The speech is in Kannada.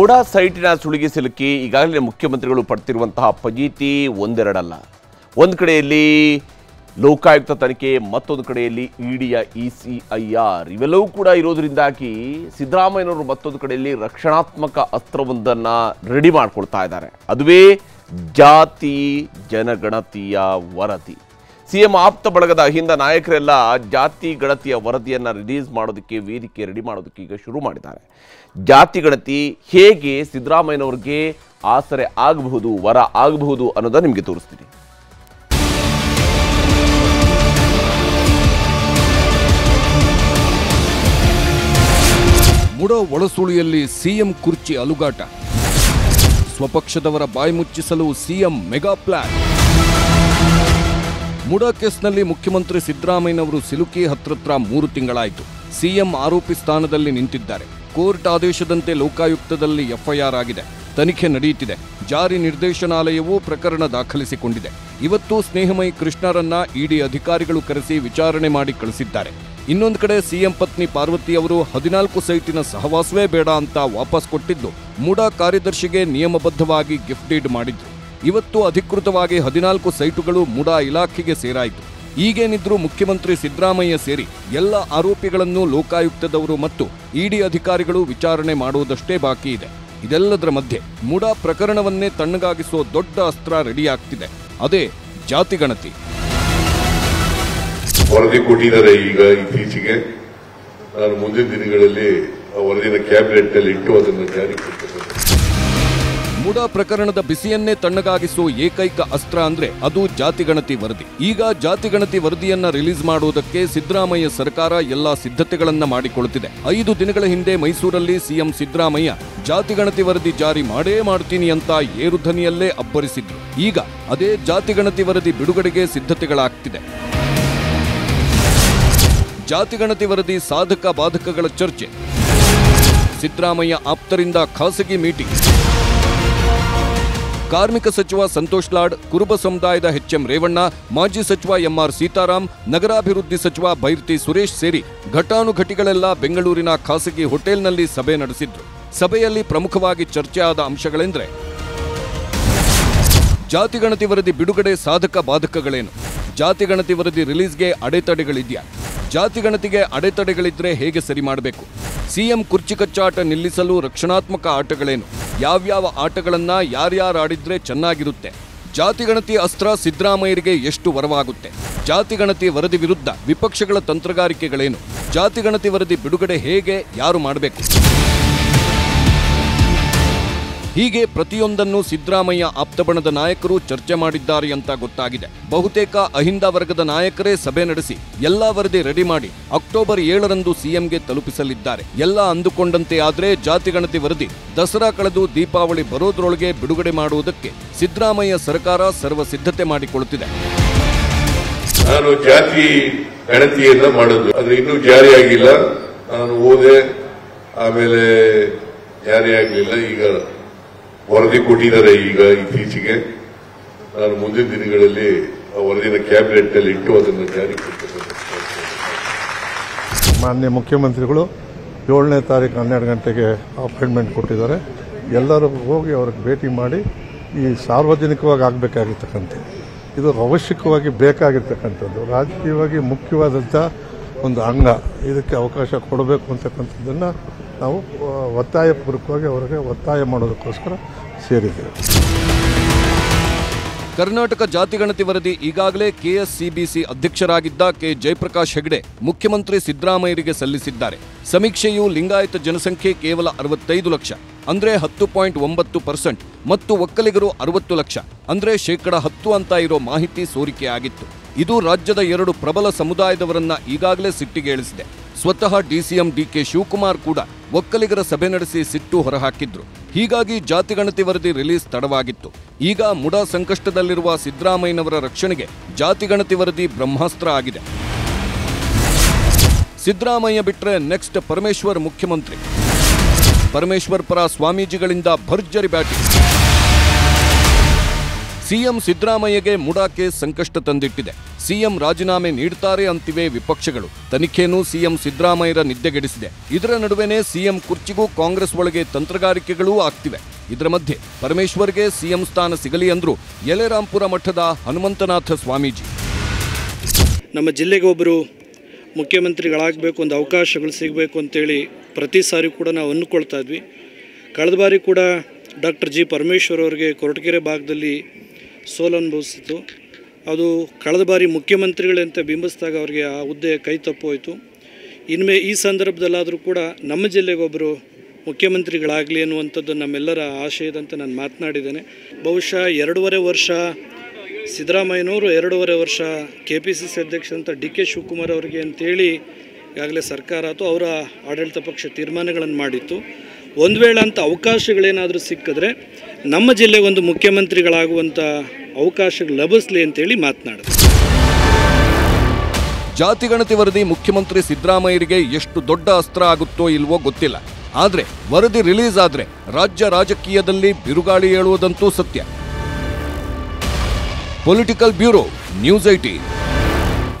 ಕೂಡ ಸೈಟಿನ ಸುಳಿಗೆ ಸಿಲುಕಿ ಈಗಾಗಲೇ ಮುಖ್ಯಮಂತ್ರಿಗಳು ಪಡ್ತಿರುವಂತಹ ಫಜೀತಿ ಒಂದೆರಡಲ್ಲ. ಒಂದು ಕಡೆಯಲ್ಲಿ ಲೋಕಾಯುಕ್ತ ತನಿಖೆ, ಮತ್ತೊಂದು ಕಡೆಯಲ್ಲಿ ಇಡಿಯ ಇ ಸಿ ಐ ಆರ್ ಇವೆಲ್ಲವೂ ಕೂಡ ಇರೋದ್ರಿಂದಾಗಿ ಸಿದ್ದರಾಮಯ್ಯನವರು ಮತ್ತೊಂದು ಕಡೆಯಲ್ಲಿ ರಕ್ಷಣಾತ್ಮಕ ಅಸ್ತ್ರವೊಂದನ್ನು ರೆಡಿ ಮಾಡ್ಕೊಳ್ತಾ ಇದ್ದಾರೆ. ಅದುವೇ ಜಾತಿ ಜನಗಣತಿಯ ವರದಿ. ಸಿಎಂ ಆಪ್ತ ಬಳಗದ ಹಿಂದ ನಾಯಕರೆಲ್ಲ ಜಾತಿ ಗಣತಿಯ ವರದಿಯನ್ನು ರಿಲೀಸ್ ಮಾಡೋದಕ್ಕೆ, ವೇದಿಕೆ ರೆಡಿ ಮಾಡೋದಕ್ಕೆ ಈಗ ಶುರು ಮಾಡಿದ್ದಾರೆ. ಜಾತಿ ಗಣತಿ ಹೇಗೆ ಸಿದ್ದರಾಮಯ್ಯನವ್ರಿಗೆ ಆಸರೆ ಆಗಬಹುದು, ವರ ಆಗಬಹುದು ಅನ್ನೋದನ್ನು ನಿಮಗೆ ತೋರಿಸ್ತೀನಿ. ಮುಡೋ ಒಳಸುಳಿಯಲ್ಲಿ ಸಿಎಂ ಕುರ್ಚಿ ಅಲುಗಾಟ. ಸ್ವಪಕ್ಷದವರ ಬಾಯಿ ಮುಚ್ಚಿಸಲು ಸಿಎಂ ಮೆಗಾ ಪ್ಲಾನ್. ಮುಡಾ ಕೇಸ್ನಲ್ಲಿ ಮುಖ್ಯಮಂತ್ರಿ ಸಿದ್ದರಾಮಯ್ಯನವರು ಸಿಲುಕಿ ಹತ್ರತ್ರ ಮೂರು ತಿಂಗಳಾಯಿತು. ಸಿಎಂ ಆರೋಪಿ ಸ್ಥಾನದಲ್ಲಿ ನಿಂತಿದ್ದಾರೆ. ಕೋರ್ಟ್ ಆದೇಶದಂತೆ ಲೋಕಾಯುಕ್ತದಲ್ಲಿ ಎಫ್ಐಆರ್ ಆಗಿದೆ. ತನಿಖೆ ನಡೆಯುತ್ತಿದೆ. ಜಾರಿ ನಿರ್ದೇಶನಾಲಯವು ಪ್ರಕರಣ ದಾಖಲಿಸಿಕೊಂಡಿದೆ. ಇವತ್ತು ಸ್ನೇಹಮಯಿ ಕೃಷ್ಣರನ್ನ ಇಡಿ ಅಧಿಕಾರಿಗಳು ಕರೆಸಿ ವಿಚಾರಣೆ ಮಾಡಿ ಕಳಿಸಿದ್ದಾರೆ. ಇನ್ನೊಂದು ಕಡೆ ಸಿಎಂ ಪತ್ನಿ ಪಾರ್ವತಿ ಅವರು ಹದಿನಾಲ್ಕು ಸೈಟಿನ ಸಹವಾಸವೇ ಬೇಡ ಅಂತ ವಾಪಸ್ ಕೊಟ್ಟಿದ್ದು, ಮುಡಾ ಕಾರ್ಯದರ್ಶಿಗೆ ನಿಯಮಬದ್ಧವಾಗಿ ಗಿಫ್ಟ್ ಡೀಡ್ ಮಾಡಿದ್ರು. ಇವತ್ತು ಅಧಿಕೃತವಾಗಿ ಹದಿನಾಲ್ಕು ಸೈಟುಗಳು ಮುಡಾ ಇಲಾಖೆಗೆ ಸೇರಾಯಿತು. ಈಗೇನಿದ್ರೂ ಮುಖ್ಯಮಂತ್ರಿ ಸಿದ್ದರಾಮಯ್ಯ ಸೇರಿ ಎಲ್ಲ ಆರೋಪಿಗಳನ್ನು ಲೋಕಾಯುಕ್ತದವರು ಮತ್ತು ಇಡಿ ಅಧಿಕಾರಿಗಳು ವಿಚಾರಣೆ ಮಾಡುವುದಷ್ಟೇ ಬಾಕಿ ಇದೆ. ಇದೆಲ್ಲದರ ಮಧ್ಯೆ ಮುಡಾ ಪ್ರಕರಣವನ್ನೇ ತಣ್ಣಗಾಗಿಸೋ ದೊಡ್ಡ ಅಸ್ತ್ರ ರೆಡಿಯಾಗ್ತಿದೆ. ಅದೇ ಜಾತಿಗಣತಿ ವರದಿ ಕೊಟ್ಟಿದ್ದಾರೆ ಈಗ ಇತ್ತೀಚೆಗೆ. ನಾನು ಮುಂದಿನ ದಿನಗಳಲ್ಲಿ ವರದಿನ ಕ್ಯಾಬಿನೆಟ್ನಲ್ಲಿ ಇಟ್ಟು ಅದನ್ನು ಜಾರಿ ಮುಡಾ ಪ್ರಕರಣದ ಬಿಸಿಯನ್ನೇ ತಣ್ಣಗಾಗಿಸುವ ಏಕೈಕ ಅಸ್ತ್ರ ಅಂದ್ರೆ ಅದು ಜಾತಿಗಣತಿ ವರದಿ. ಈಗ ಜಾತಿಗಣತಿ ವರದಿಯನ್ನ ರಿಲೀಸ್ ಮಾಡುವುದಕ್ಕೆ ಸಿದ್ದರಾಮಯ್ಯ ಸರ್ಕಾರ ಎಲ್ಲಾ ಸಿದ್ಧತೆಗಳನ್ನ ಮಾಡಿಕೊಳ್ಳುತ್ತಿದೆ ಐದು ದಿನಗಳ ಹಿಂದೆ ಮೈಸೂರಲ್ಲಿ ಸಿಎಂ ಸಿದ್ದರಾಮಯ್ಯ ಜಾತಿಗಣತಿ ವರದಿ ಜಾರಿ ಮಾಡೇ ಮಾಡ್ತೀನಿ ಅಂತ ಏರುಧನಿಯಲ್ಲೇ ಅಬ್ಬರಿಸಿದ್ರು. ಈಗ ಅದೇ ಜಾತಿಗಣತಿ ವರದಿ ಬಿಡುಗಡೆಗೆ ಸಿದ್ಧತೆಗಳಾಗ್ತಿದೆ. ಜಾತಿಗಣತಿ ವರದಿ ಸಾಧಕ ಬಾಧಕಗಳ ಚರ್ಚೆ. ಸಿದ್ದರಾಮಯ್ಯ ಆಪ್ತರಿಂದ ಖಾಸಗಿ ಮೀಟಿಂಗ್. ಕಾರ್ಮಿಕ ಸಚಿವ ಸಂತೋಷ್ ಲಾಡ್, ಕುರುಬ ಸಮುದಾಯದ ಎಚ್ಎಂ ರೇವಣ್ಣ, ಮಾಜಿ ಸಚಿವ ಎಂಆರ್ ಸೀತಾರಾಮ್, ನಗರಾಭಿವೃದ್ಧಿ ಸಚಿವ ಬೈರ್ತಿ ಸುರೇಶ್ ಸೇರಿ ಘಟಾನುಘಟಿಗಳೆಲ್ಲ ಬೆಂಗಳೂರಿನ ಖಾಸಗಿ ಹೋಟೆಲ್ನಲ್ಲಿ ಸಭೆ ನಡೆಸಿದ್ರು. ಸಭೆಯಲ್ಲಿ ಪ್ರಮುಖವಾಗಿ ಚರ್ಚೆಯಾದ ಅಂಶಗಳೆಂದರೆ ಅಂಶಗಳೆಂದ್ರೆ ಜಾತಿಗಣತಿ ವರದಿ ಬಿಡುಗಡೆ ಸಾಧಕ ಬಾಧಕಗಳೇನು? ಜಾತಿಗಣತಿ ವರದಿ ರಿಲೀಸ್ಗೆ ಅಡೆತಡೆಗಳಿದೆಯಾ? ಜಾತಿಗಣತಿಗೆ ಅಡೆತಡೆಗಳಿದ್ರೆ ಹೇಗೆ ಸರಿ ಮಾಡಬೇಕು? ಸಿಎಂ ಕುರ್ಚಿ ಕಚ್ಚಾಟ ನಿಲ್ಲಿಸಲು ರಕ್ಷಣಾತ್ಮಕ ಆಟಗಳೇನು? ಯಾವ್ಯಾವ ಆಟಗಳನ್ನ ಯಾರ್ಯಾರು ಆಡಿದ್ರೆ ಚೆನ್ನಾಗಿರುತ್ತೆ ಜಾತಿಗಣತಿ ಅಸ್ತ್ರ ಸಿದ್ದರಾಮಯ್ಯರಿಗೆ ಎಷ್ಟು ವರವಾಗುತ್ತೆ? ಜಾತಿಗಣತಿ ವರದಿ ವಿರುದ್ಧ ವಿಪಕ್ಷಗಳ ತಂತ್ರಗಾರಿಕೆಗಳೇನು? ಜಾತಿಗಣತಿ ವರದಿ ಬಿಡುಗಡೆ ಹೇಗೆ? ಯಾರು ಮಾಡಬೇಕು? ಹೀಗೆ ಪ್ರತಿಯೊಂದನ್ನು ಸಿದ್ದರಾಮಯ್ಯ ಆಪ್ತಬಣದ ನಾಯಕರು ಚರ್ಚೆ ಮಾಡಿದ್ದಾರೆ ಅಂತ ಗೊತ್ತಾಗಿದೆ. ಬಹುತೇಕ ಅಹಿಂದ ವರ್ಗದ ನಾಯಕರೇ ಸಭೆ ನಡೆಸಿ ಎಲ್ಲಾ ವರದಿ ರೆಡಿ ಮಾಡಿ ಅಕ್ಟೋಬರ್ ಏಳರಂದು ಸಿಎಂಗೆ ತಲುಪಿಸಲಿದ್ದಾರೆ. ಎಲ್ಲ ಅಂದುಕೊಂಡಂತೆ ಆದ್ರೆ ಜಾತಿಗಣತಿ ವರದಿ ದಸರಾ ಕಳೆದು ದೀಪಾವಳಿ ಬರೋದ್ರೊಳಗೆ ಬಿಡುಗಡೆ ಮಾಡುವುದಕ್ಕೆ ಸಿದ್ದರಾಮಯ್ಯ ಸರ್ಕಾರ ಸರ್ವ ಸಿದ್ಧತೆ ಮಾಡಿಕೊಳ್ಳುತ್ತಿದೆ ನಾನು ಜಾತಿ ಗಣತಿಯನ್ನ ಅದು ಇನ್ನೂ ಜಾರಿಯಾಗಿಲ್ಲ ನಾನು ಓದೆ ಆಮೇಲೆ ಜಾರಿಯಾಗಲಿಲ್ಲ ಈಗ ವರದಿ ಕೊಟ್ಟಿದ್ದಾರೆ ಈಗ ಇತ್ತೀಚೆಗೆ. ನಾನು ಮುಂದಿನ ದಿನಗಳಲ್ಲಿ ಆ ವರದಿನ ಕ್ಯಾಬಿನೆಟ್ನಲ್ಲಿ ಇಟ್ಟು ಅದನ್ನು ಜಾರಿ ಮಾನ್ಯ ಮುಖ್ಯಮಂತ್ರಿಗಳು, ಏಳನೇ ತಾರೀಕು ಹನ್ನೆರಡು ಗಂಟೆಗೆ ಅಪಾಯಿಂಟ್ಮೆಂಟ್ ಕೊಟ್ಟಿದ್ದಾರೆ. ಎಲ್ಲರೂ ಹೋಗಿ ಅವ್ರಿಗೆ ಭೇಟಿ ಮಾಡಿ ಈ ಸಾರ್ವಜನಿಕವಾಗಿ ಆಗಬೇಕಾಗಿರ್ತಕ್ಕಂಥ ಇದು ಅವಶ್ಯಕವಾಗಿ ಬೇಕಾಗಿರ್ತಕ್ಕಂಥದ್ದು. ರಾಜಕೀಯವಾಗಿ ಮುಖ್ಯವಾದಂಥ ಒಂದು ಅಂಗ. ಇದಕ್ಕೆ ಅವಕಾಶ ಕೊಡಬೇಕು ಅಂತಕ್ಕಂಥದ್ದನ್ನು ನಾವು ಒತ್ತಾಯ ಒತ್ತಾಯಪೂರ್ವಕವಾಗಿ ಅವರಿಗೆ ಒತ್ತಾಯ ಮಾಡೋದಕ್ಕೋಸ್ಕರ ಸೇರಿದ್ದೇವೆ. ಕರ್ನಾಟಕ ಜಾತಿಗಣತಿ ವರದಿ ಈಗಾಗಲೇ ಕೆಎಸ್ಸಿಬಿಸಿ ಅಧ್ಯಕ್ಷರಾಗಿದ್ದ ಕೆ ಜಯಪ್ರಕಾಶ್ ಹೆಗ್ಡೆ ಮುಖ್ಯಮಂತ್ರಿ ಸಿದ್ದರಾಮಯ್ಯರಿಗೆ ಸಲ್ಲಿಸಿದ್ದಾರೆ. ಸಮೀಕ್ಷೆಯು ಲಿಂಗಾಯತ ಜನಸಂಖ್ಯೆ ಕೇವಲ ಅರವತ್ತೈದು ಲಕ್ಷ, ಅಂದ್ರೆ ಹತ್ತು ಪಾಯಿಂಟ್ ಒಂಬತ್ತು ಪರ್ಸೆಂಟ್ ಮತ್ತು ಒಕ್ಕಲಿಗರು ಅರವತ್ತು ಲಕ್ಷ, ಅಂದ್ರೆ ಶೇಕಡ ಹತ್ತು ಅಂತ ಇರೋ ಮಾಹಿತಿ ಸೋರಿಕೆಯಾಗಿತ್ತು ಇದು ರಾಜ್ಯದ ಎರಡು ಪ್ರಬಲ ಸಮುದಾಯದವರನ್ನ ಈಗಾಗಲೇ ಸಿಟ್ಟಿಗೇಳಿಸಿದೆ. ಸ್ವತಃ ಡಿಸಿಎಂ ಡಿಕೆ ಶಿವಕುಮಾರ್ ಕೂಡ ಒಕ್ಕಲಿಗರ ಸಭೆ ನಡೆಸಿ ಸಿಟ್ಟು ಹೊರಹಾಕಿದ್ರು. ಹೀಗಾಗಿ ಜಾತಿಗಣತಿ ವರದಿ ರಿಲೀಸ್ ತಡವಾಗಿತ್ತು. ಈಗ ಮುಡ ಸಂಕಷ್ಟದಲ್ಲಿರುವ ಸಿದ್ದರಾಮಯ್ಯನವರ ರಕ್ಷಣೆಗೆ ಜಾತಿಗಣತಿ ವರದಿ ಬ್ರಹ್ಮಾಸ್ತ್ರ ಆಗಿದೆ. ಸಿದ್ದರಾಮಯ್ಯ ಬಿಟ್ರೆ ನೆಕ್ಸ್ಟ್ ಪರಮೇಶ್ವರ್ ಮುಖ್ಯಮಂತ್ರಿ. ಪರಮೇಶ್ವರ್ ಪರ ಸ್ವಾಮೀಜಿಗಳಿಂದ ಭರ್ಜರಿ ಬ್ಯಾಟಿಂಗ್. ಸಿಎಂ ಸಿದ್ದರಾಮಯ್ಯಗೆ ಮುಡಾಕೆ ಸಂಕಷ್ಟ ತಂದಿಟ್ಟಿದೆ. ಸಿಎಂ ರಾಜೀನಾಮೆ ನೀಡ್ತಾರೆ ಅಂತಿವೆ ವಿಪಕ್ಷಗಳು. ತನಿಖೆಯನ್ನು ಸಿಎಂ ಸಿದ್ದರಾಮಯ್ಯರ ನಿದ್ದೆಗೆಡಿಸಿದೆ. ಇದರ ನಡುವೆನೇ ಸಿಎಂ ಕುರ್ಚಿಗೂ ಕಾಂಗ್ರೆಸ್ ಒಳಗೆ ತಂತ್ರಗಾರಿಕೆಗಳೂ ಆಗ್ತಿವೆ. ಇದರ ಮಧ್ಯೆ ಪರಮೇಶ್ವರ್ಗೆ ಸಿಎಂ ಸ್ಥಾನ ಸಿಗಲಿ ಅಂದ್ರು ಯಲೆರಾಂಪುರ ಮಠದ ಹನುಮಂತನಾಥ ಸ್ವಾಮೀಜಿ. ನಮ್ಮ ಜಿಲ್ಲೆಗೆ ಒಬ್ಬರು ಮುಖ್ಯಮಂತ್ರಿಗಳಾಗಬೇಕು, ಒಂದು ಅವಕಾಶಗಳು ಸಿಗಬೇಕು ಅಂತೇಳಿ ಪ್ರತಿ ಸಾರಿ ಕೂಡ ನಾವು ಅಂದ್ಕೊಳ್ತಾ ಇದ್ವಿ. ಕಳೆದ ಬಾರಿ ಕೂಡ ಡಾಕ್ಟರ್ ಜಿ ಪರಮೇಶ್ವರ್ ಅವರಿಗೆ ಕೊರಟಗೆರೆ ಭಾಗದಲ್ಲಿ ಸೋಲು ಅನುಭವಿಸಿತು ಅದು ಕಳೆದ ಬಾರಿ ಮುಖ್ಯಮಂತ್ರಿಗಳಂತ ಬಿಂಬಿಸಿದಾಗ ಅವರಿಗೆ ಆ ಹುದ್ದೆ ಕೈ ತಪ್ಪೋಯಿತು. ಇನ್ಮೇ ಈ ಸಂದರ್ಭದಲ್ಲಾದರೂ ಕೂಡ ನಮ್ಮ ಜಿಲ್ಲೆಗೆ ಒಬ್ಬರು ಮುಖ್ಯಮಂತ್ರಿಗಳಾಗಲಿ ಅನ್ನುವಂಥದ್ದು ನಮ್ಮೆಲ್ಲರ ಆಶಯದಂತೆ ನಾನು ಮಾತನಾಡಿದ್ದೇನೆ. ಬಹುಶಃ ಎರಡೂವರೆ ವರ್ಷ ಸಿದ್ದರಾಮಯ್ಯನವರು, ಎರಡೂವರೆ ವರ್ಷ ಕೆ ಪಿ ಸಿ ಸಿ ಅಧ್ಯಕ್ಷರಂತ ಡಿ ಕೆ ಶಿವಕುಮಾರ್ ಅವರಿಗೆ ಅಂತೇಳಿ ಈಗಾಗಲೇ ಸರ್ಕಾರ ಅಥವಾ ಅವರ ಆಡಳಿತ ಪಕ್ಷ ತೀರ್ಮಾನಗಳನ್ನು ಮಾಡಿತ್ತು. ಒಂದು ವೇಳೆ ಅಂಥ ಅವಕಾಶಗಳೇನಾದರೂ ಸಿಕ್ಕಿದ್ರೆ ನಮ್ಮ ಜಿಲ್ಲೆ ಒಂದು ಮುಖ್ಯಮಂತ್ರಿಗಳಾಗುವಂಥ ಅವಕಾಶಗಳು ಲಭಿಸಲಿ ಅಂತೇಳಿ ಮಾತನಾಡಿದೆ. ಜಾತಿ ಗಣತಿ ವರದಿ ಮುಖ್ಯಮಂತ್ರಿ ಸಿದ್ದರಾಮಯ್ಯರಿಗೆ ಎಷ್ಟು ದೊಡ್ಡ ಅಸ್ತ್ರ ಆಗುತ್ತೋ ಇಲ್ವೋ ಗೊತ್ತಿಲ್ಲ. ಆದರೆ ವರದಿ ರಿಲೀಸ್ ಆದರೆ ರಾಜ್ಯ ರಾಜಕೀಯದಲ್ಲಿ ಬಿರುಗಾಳಿ ಹೇಳುವುದಂತೂ ಸತ್ಯ. Political bureau, news IT.